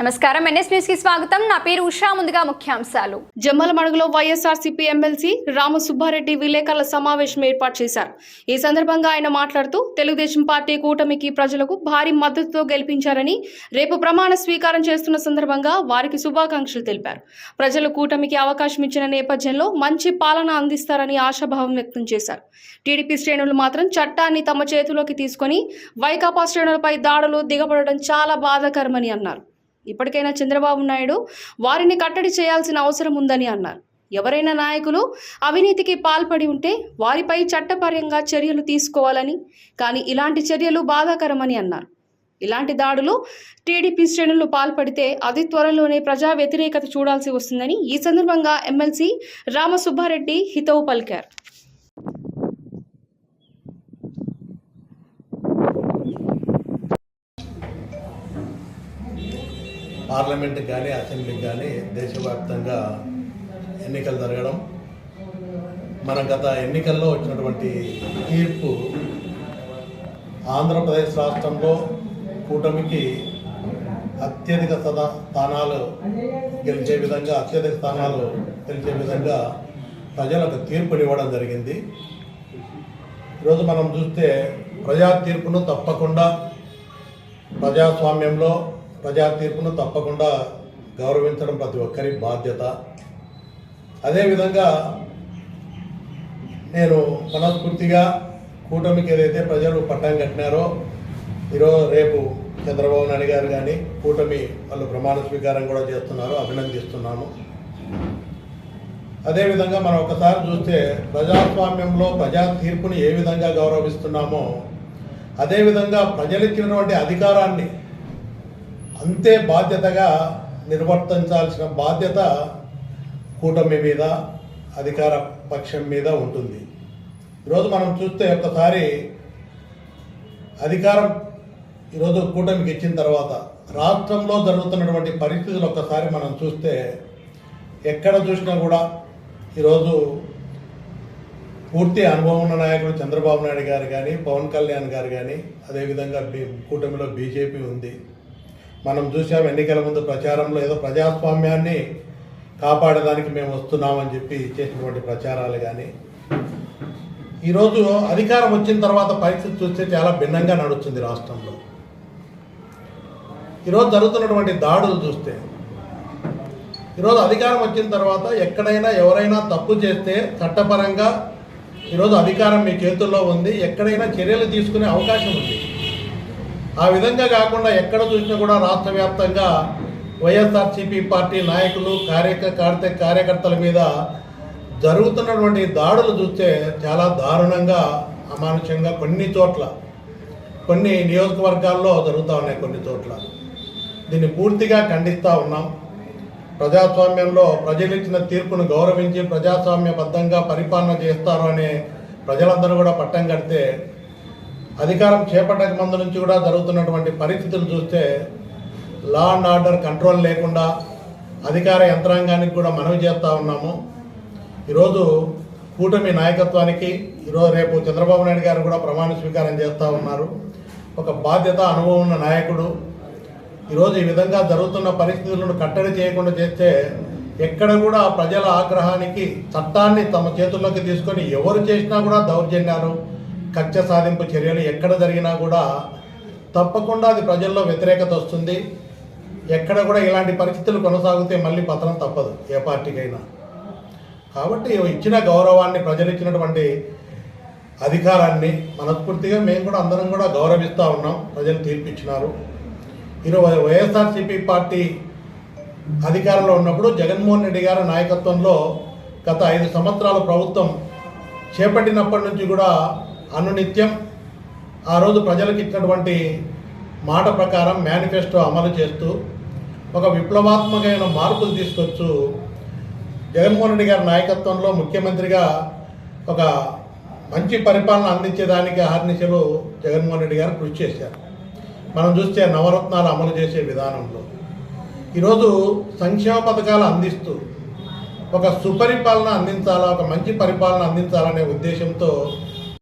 నమస్కారం. ఎన్ఎస్ న్యూస్కి స్వాగతం. నా పేరు ఉషా. ముందుగా ముఖ్యాంశాలు. జమ్మల మడుగులో వైఎస్ఆర్సీపీ ఎమ్మెల్సీ రామసుబ్బారెడ్డి విలేకరుల సమావేశం ఏర్పాటు చేశారు. ఈ సందర్భంగా ఆయన మాట్లాడుతూ తెలుగుదేశం పార్టీ కూటమికి ప్రజలకు భారీ మద్దతుతో గెలిపించారని రేపు ప్రమాణ స్వీకారం చేస్తున్న సందర్భంగా వారికి శుభాకాంక్షలు తెలిపారు. ప్రజలు కూటమికి అవకాశం ఇచ్చిన నేపథ్యంలో మంచి పాలన అందిస్తారని ఆశాభావం వ్యక్తం చేశారు. టీడీపీ శ్రేణులు మాత్రం చట్టాన్ని తమ చేతిలోకి తీసుకొని వైకాపా శ్రేణులపై దాడులు దిగబడడం చాలా బాధాకరమని అన్నారు. ఇప్పటికైనా చంద్రబాబు నాయుడు వారిని కట్టడి చేయాల్సిన అవసరం ఉందని అన్నారు. ఎవరైనా నాయకులు అవినీతికి పాల్పడి ఉంటే వారిపై చట్టపరంగా చర్యలు తీసుకోవాలని కానీ ఇలాంటి చర్యలు బాధాకరమని అన్నారు. ఇలాంటి దాడులు టీడీపీ శ్రేణులు పాల్పడితే అతి త్వరలోనే ప్రజా వ్యతిరేకత చూడాల్సి వస్తుందని ఈ సందర్భంగా ఎమ్మెల్సీ రామసుబ్బారెడ్డి హితవు పలికారు. పార్లమెంట్కి కానీ అసెంబ్లీకి కానీ దేశవ్యాప్తంగా ఎన్నికలు జరగడం మన గత ఎన్నికల్లో వచ్చినటువంటి తీర్పు ఆంధ్రప్రదేశ్ రాష్ట్రంలో కూటమికి అత్యధిక సదా స్థానాలు గెలిచే విధంగా అత్యధిక స్థానాలు గెలిచే విధంగా ప్రజలకు తీర్పునివ్వడం జరిగింది. ఈరోజు మనం చూస్తే ప్రజా తీర్పును తప్పకుండా ప్రజాస్వామ్యంలో ప్రజా తీర్పును తప్పకుండా గౌరవించడం ప్రతి ఒక్కరి బాధ్యత. అదేవిధంగా నేను మనస్ఫూర్తిగా కూటమికి ఏదైతే ప్రజలు పట్టం కట్టినారో ఈరోజు రేపు చంద్రబాబు నాయుడు గారు కానీ కూటమి వాళ్ళు ప్రమాణ స్వీకారం కూడా చేస్తున్నారు అభినందిస్తున్నాము. అదేవిధంగా మనం ఒకసారి చూస్తే ప్రజాస్వామ్యంలో ప్రజా తీర్పుని ఏ విధంగా గౌరవిస్తున్నామో అదేవిధంగా ప్రజలు ఇచ్చినటువంటి అధికారాన్ని అంతే బాధ్యతగా నిర్వర్తించాల్సిన బాధ్యత కూటమి మీద అధికార పక్షం మీద ఉంటుంది. ఈరోజు మనం చూస్తే ఒక్కసారి అధికారం ఈరోజు కూటమికి ఇచ్చిన తర్వాత రాష్ట్రంలో జరుగుతున్నటువంటి పరిస్థితులు ఒక్కసారి మనం చూస్తే ఎక్కడ చూసినా కూడా ఈరోజు పూర్తి అనుభవం ఉన్న నాయకుడు చంద్రబాబు నాయుడు గారు కానీ పవన్ కళ్యాణ్ గారు కానీ అదేవిధంగా బీ కూటమిలో బీజేపీ ఉంది. మనం చూసాం ఎన్నికల ముందు ప్రచారంలో ఏదో ప్రజాస్వామ్యాన్ని కాపాడడానికి మేము వస్తున్నామని చెప్పి చేసినటువంటి ప్రచారాలు కానీ ఈరోజు అధికారం వచ్చిన తర్వాత పరిస్థితి చూస్తే చాలా భిన్నంగా నడుస్తుంది రాష్ట్రంలో. ఈరోజు జరుగుతున్నటువంటి దాడులు చూస్తే ఈరోజు అధికారం వచ్చిన తర్వాత ఎక్కడైనా ఎవరైనా తప్పు చేస్తే చట్టపరంగా ఈరోజు అధికారం మీ చేతుల్లో ఉంది ఎక్కడైనా చర్యలు తీసుకునే అవకాశం ఉంది. ఆ విధంగా కాకుండా ఎక్కడ చూసినా కూడా రాష్ట్ర వ్యాప్తంగా వైఎస్ఆర్సీపీ పార్టీ నాయకులు కార్యకర్త కార్యకర్తల మీద జరుగుతున్నటువంటి దాడులు చూస్తే చాలా దారుణంగా అమానుషంగా కొన్ని చోట్ల కొన్ని నియోజకవర్గాల్లో జరుగుతూ ఉన్నాయి కొన్ని చోట్ల. దీన్ని పూర్తిగా ఖండిస్తూ ఉన్నాం. ప్రజాస్వామ్యంలో ప్రజలు ఇచ్చిన తీర్పును గౌరవించి ప్రజాస్వామ్యబద్ధంగా పరిపాలన చేస్తారు అనే ప్రజలందరూ కూడా పట్టం కడితే అధికారం చేపట్టక ముందు నుంచి కూడా జరుగుతున్నటువంటి పరిస్థితులు చూస్తే లా అండ్ ఆర్డర్ కంట్రోల్ లేకుండా అధికార యంత్రాంగానికి కూడా మనవి చేస్తూ ఉన్నాము. ఈరోజు కూటమి నాయకత్వానికి ఈరోజు రేపు చంద్రబాబు నాయుడు గారు కూడా ప్రమాణ స్వీకారం చేస్తూ ఉన్నారు. ఒక బాధ్యత అనుభవం ఉన్న నాయకుడు. ఈరోజు ఈ విధంగా జరుగుతున్న పరిస్థితులను కట్టడి చేయకుండా చేస్తే ఎక్కడ కూడా ప్రజల ఆగ్రహానికి చట్టాన్ని తమ చేతుల్లోకి తీసుకొని ఎవరు చేసినా కూడా దౌర్జన్యాలు కక్ష సాధింపు చర్యలు ఎక్కడ జరిగినా కూడా తప్పకుండా అది ప్రజల్లో వ్యతిరేకత వస్తుంది. ఎక్కడ కూడా ఇలాంటి పరిస్థితులు కొనసాగితే మళ్ళీ పతనం తప్పదు ఏ పార్టీకైనా. కాబట్టి ఇచ్చిన గౌరవాన్ని ప్రజలు ఇచ్చినటువంటి అధికారాన్ని మనస్ఫూర్తిగా మేము కూడా అందరం కూడా గౌరవిస్తూ ఉన్నాం. ప్రజలు తీర్పిచ్చినారు. ఈరోజు వైఎస్ఆర్సీపీ పార్టీ అధికారంలో ఉన్నప్పుడు జగన్మోహన్ రెడ్డి గారి నాయకత్వంలో గత ఐదు సంవత్సరాల ప్రభుత్వం చేపట్టినప్పటి నుంచి కూడా అనునిత్యం. ఆ రోజు ప్రజలకు ఇచ్చినటువంటి మాట ప్రకారం మేనిఫెస్టో అమలు చేస్తూ ఒక విప్లవాత్మకమైన మార్పులు తీసుకొచ్చు జగన్మోహన్ రెడ్డి గారి నాయకత్వంలో ముఖ్యమంత్రిగా ఒక మంచి పరిపాలన అందించేదానికి ఆర్నిశలు జగన్మోహన్ రెడ్డి గారు కృషి చేశారు. మనం చూస్తే నవరత్నాలు అమలు చేసే విధానంలో. ఈరోజు సంక్షేమ పథకాలు అందిస్తూ ఒక సుపరిపాలన అందించాలా ఒక మంచి పరిపాలన అందించాలనే ఉద్దేశంతో